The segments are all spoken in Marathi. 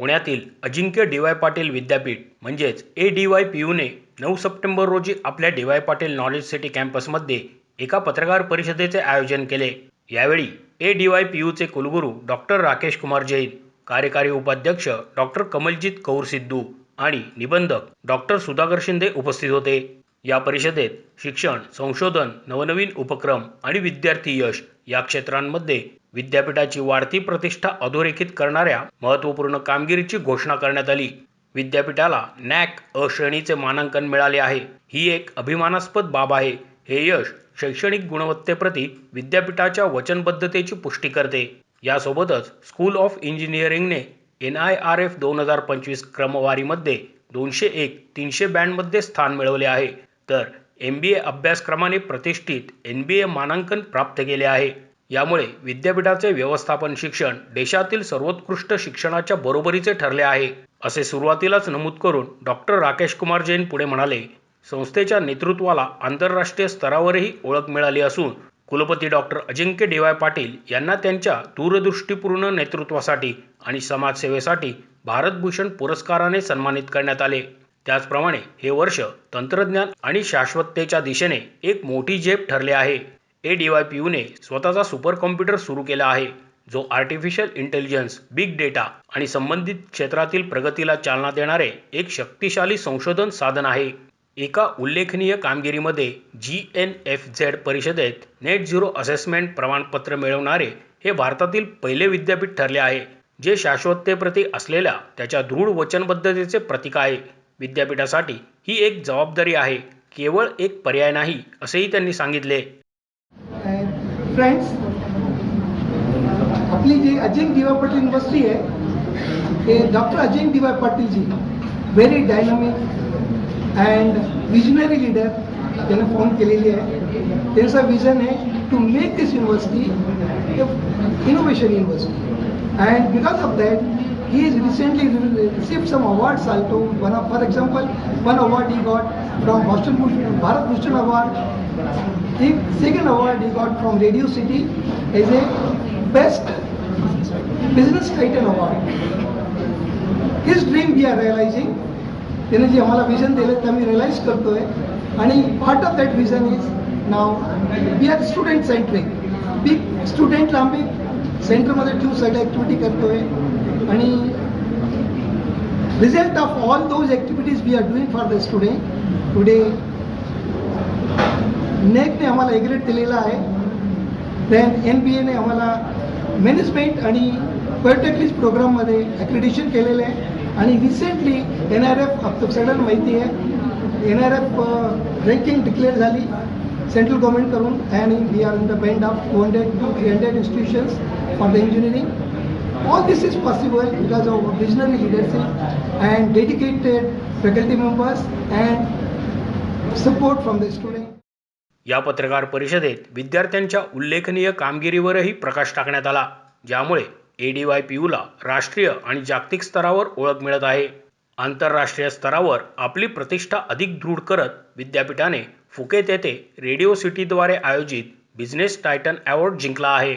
पुण्यातील अजिंक्य डी वाय पाटील विद्यापीठ म्हणजेच ए डी वाय पी यूने नऊ सप्टेंबर रोजी आपल्या D Y Patil knowledge city कॅम्पसमध्ये एका पत्रकार परिषदेचे आयोजन केले. यावेळी ए डी वाय पी यूचे कुलगुरू डॉक्टर राकेश कुमार जैन कार्यकारी उपाध्यक्ष डॉक्टर कमलजीत कौर सिद्धू आणि निबंधक डॉक्टर सुधाकर शिंदे उपस्थित होते. या परिषदेत शिक्षण संशोधन नवनवीन उपक्रम आणि विद्यार्थी यश या क्षेत्रांमध्ये विद्यापीठाची वाढती प्रतिष्ठा अधोरेखित करणाऱ्या महत्त्वपूर्ण कामगिरीची घोषणा करण्यात आली. विद्यापीठाला नॅक अ श्रेणीचे मानांकन मिळाले आहे. ही एक अभिमानास्पद बाब आहे. हे यश शैक्षणिक गुणवत्तेप्रती विद्यापीठाच्या वचनबद्धतेची पुष्टी करते. यासोबतच स्कूल ऑफ इंजिनिअरिंगने एन आय आर एफ दोन हजार पंचवीस क्रमवारीमध्ये दोनशे एक तीनशे बँडमध्ये स्थान मिळवले आहे. तर एम बी ए अभ्यासक्रमाने प्रतिष्ठित एन बी ए मानांकन प्राप्त केले आहे. यामुळे विद्यापीठाचे व्यवस्थापन शिक्षण देशातील सर्वोत्कृष्ट शिक्षणाच्या बरोबरीचे ठरले आहे. असे सुरुवातीलाच नमूद करून डॉक्टर राकेश कुमार जैन पुढे म्हणाले संस्थेच्या नेतृत्वाला आंतरराष्ट्रीय स्तरावरही ओळख मिळाली असून कुलपती doctor Ajinkya D Y Patil यांना त्यांच्या दूरदृष्टीपूर्ण नेतृत्वासाठी आणि समाजसेवेसाठी भारतभूषण पुरस्काराने सन्मानित करण्यात आले. त्याचप्रमाणे हे वर्ष तंत्रज्ञान आणि शाश्वततेच्या दिशेने एक मोठी झेप ठरले आहे. ए डी वाय पी यूने स्वतःचा सुपर कॉम्प्युटर सुरू केला आहे जो आर्टिफिशियल इंटेलिजन्स बिग डेटा आणि संबंधित क्षेत्रातील प्रगतीला चालना देणारे एक शक्तिशाली संशोधन साधन आहे. एका उल्लेखनीय कामगिरीमध्ये जी एन एफ झेड परिषदेत नेट झिरो असेसमेंट प्रमाणपत्र मिळवणारे हे भारतातील पहिले विद्यापीठ ठरले आहे जे शाश्वततेप्रती असलेल्या त्याच्या दृढ वचनबद्धतेचे प्रतीक आहे. विद्यापीठासाठी ही एक जबाबदारी आहे केवळ एक पर्याय नाही असेही त्यांनी सांगितले. फ्रेंड्स आपली जी अजिंक दिवा पाटील युनिव्हर्सिटी आहे ते डॉक्टर अजिंक दिवा पाटील पाटीलजी very dynamic and visionary leader त्याने फॉर्म केलेली आहे. त्यांचा विजन आहे to make this university innovation university and because of that he has recently received some awards also. One of, for example, one award he got from Boston Bharat Bhushan Award. The second award he got from Radio City as a Best Business Titan Award. His dream we are realizing. त्याने जे आम्हाला विजन दिलं ते आम्ही रिअलाइज करतोय आणि part of that vision is now we are student centric big स्टुडंटला आम्ही सेंटरमध्ये ठेवून सगळ्या ॲक्टिव्हिटी करतोय आणि result of all those activities we are doing for the student today नेकने आम्हाला एग्रेड दिलेला आहे. देन एन बी एने आम्हाला मॅनेजमेंट आणि पॉलिटेक्निक्स प्रोग्राममध्ये ॲक्रेडिशन केलेलं आहे. आणि रिसेंटली एन आर एफ आप सडन माहिती आहे N R F ranking declare झाली सेंट्रल गव्हर्नमेंटकडून आणि we are in the band of two hundred to three hundred institutions for the engineering all this is possible because of visionary leadership and dedicated faculty members and support from the students. या पत्रकार परिषदेत विद्यार्थ्यांच्या उल्लेखनीय कामगिरीवरही प्रकाश टाकण्यात आला ज्यामुळे ए डी वाय पी यूला राष्ट्रीय आणि जागतिक स्तरावर ओळख मिळत आहे आंतरराष्ट्रीय स्तरावर आपली प्रतिष्ठा अधिक दृढ करत विद्यापीठाने फुकेत येथे रेडिओ सिटीद्वारे आयोजित बिझनेस टायटन अवॉर्ड जिंकला आहे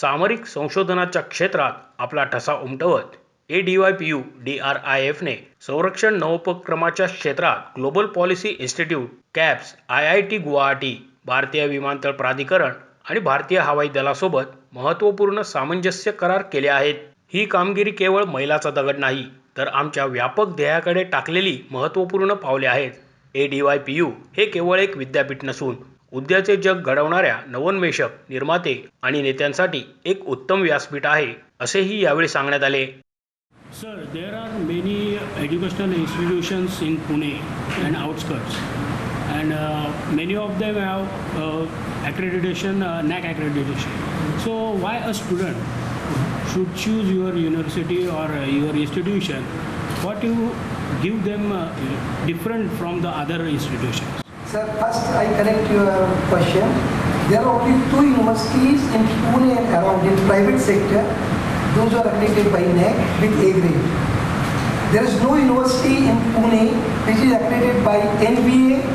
सामरिक संशोधनाच्या क्षेत्रात आपला ठसा उमटवत A D Y P U D R I एफने संरक्षण नवोपक्रमाच्या क्षेत्रात global policy institute caps I I T Guwahati भारतीय विमानतळ प्राधिकरण आणि भारतीय हवाई दलासोबत महत्त्वपूर्ण सामंजस्य करार केले आहेत. ही कामगिरी केवळ मैलाचा दगड नाही तर आमच्या व्यापक ध्येयाकडे टाकलेली महत्त्वपूर्ण पावले आहेत. A D Y P U हे केवळ एक विद्यापीठ नसून उद्याचे जग घडवणाऱ्या नवोन्मेषक निर्माते आणि नेत्यांसाठी एक उत्तम व्यासपीठ आहे असेही यावेळी सांगण्यात आले. Sir there are many educational institution in Pune and outskirts and many of them have accreditation NAAC accreditation so why a student should choose your university or your institution what you give them different from the other institutions Sir, first I correct your question. There are only two universities in Pune and around in private sector. Those are accredited by NAC with A grade. There is no university in Pune which is accredited by NBA,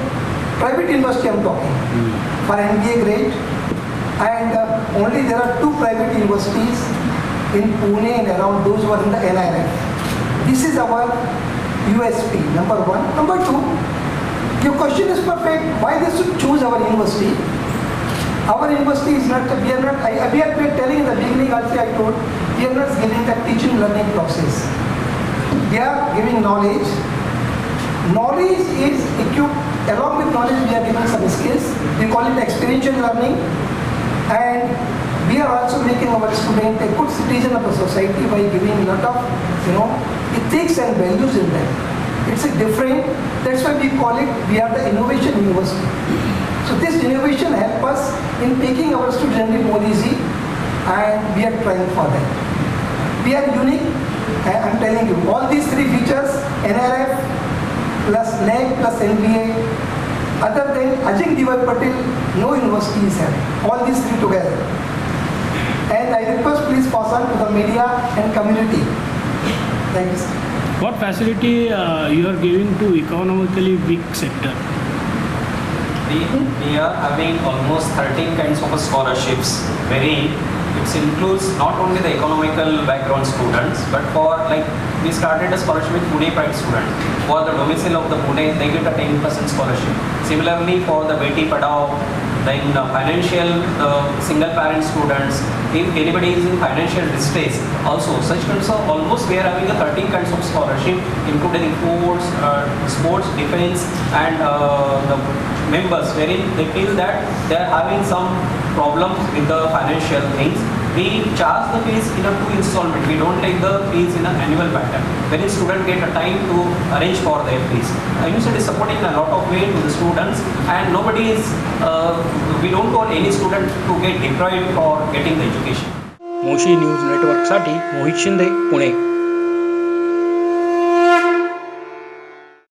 private university I'm talking, for NBA grade. And uh, only there are two private universities in Pune and around those who are in the NIRF. This is our USP, number one. Number two, your question is perfect. Why they should choose our university? Our university is not, we are not, I, we are telling in the beginning also I told, we are not giving the teaching learning process. We are giving knowledge. Knowledge is equipped, along with knowledge we are giving some skills. We call it experiential learning. And we are also making our student a good citizen of the society by giving a lot of, you know, ethics and values in them. It's a different, that's why we call it, we are the innovation university. So this innovation help us in making our student more easy and we are trying for that. We are unique, I'm telling you, all these three features, NRF plus NEC plus NBA, other than Ajay Divar Patel, no university is have, all these three together. And I request please pass on to the media and community. Thank you. sir. What facility uh, you are giving to economically weak sector? We, we are having almost 13 kinds of scholarships, Very, it includes not only the economical background students, but for like we started a scholarship with Pune Pride students. For the domicile of the Pune, they get a 10% scholarship. Similarly, for the Beti Padhao, then the financial uh, single parent students, if anybody is in financial distress, also such kinds of almost we are having a 13 kinds of scholarship, including sports, uh, sports, defense, and uh, the members wherein they feel that they are having some problems with the financial things We charge the fees in a two installment. We don't take the fees in an annual pattern. When student get a time to arrange for their fees. University is supporting a lot of way to the students and nobody is, uh, we don't want any student to get deprived for getting the education. Moshi news नेटवर्कसाठी मोहित शिंदे पुणे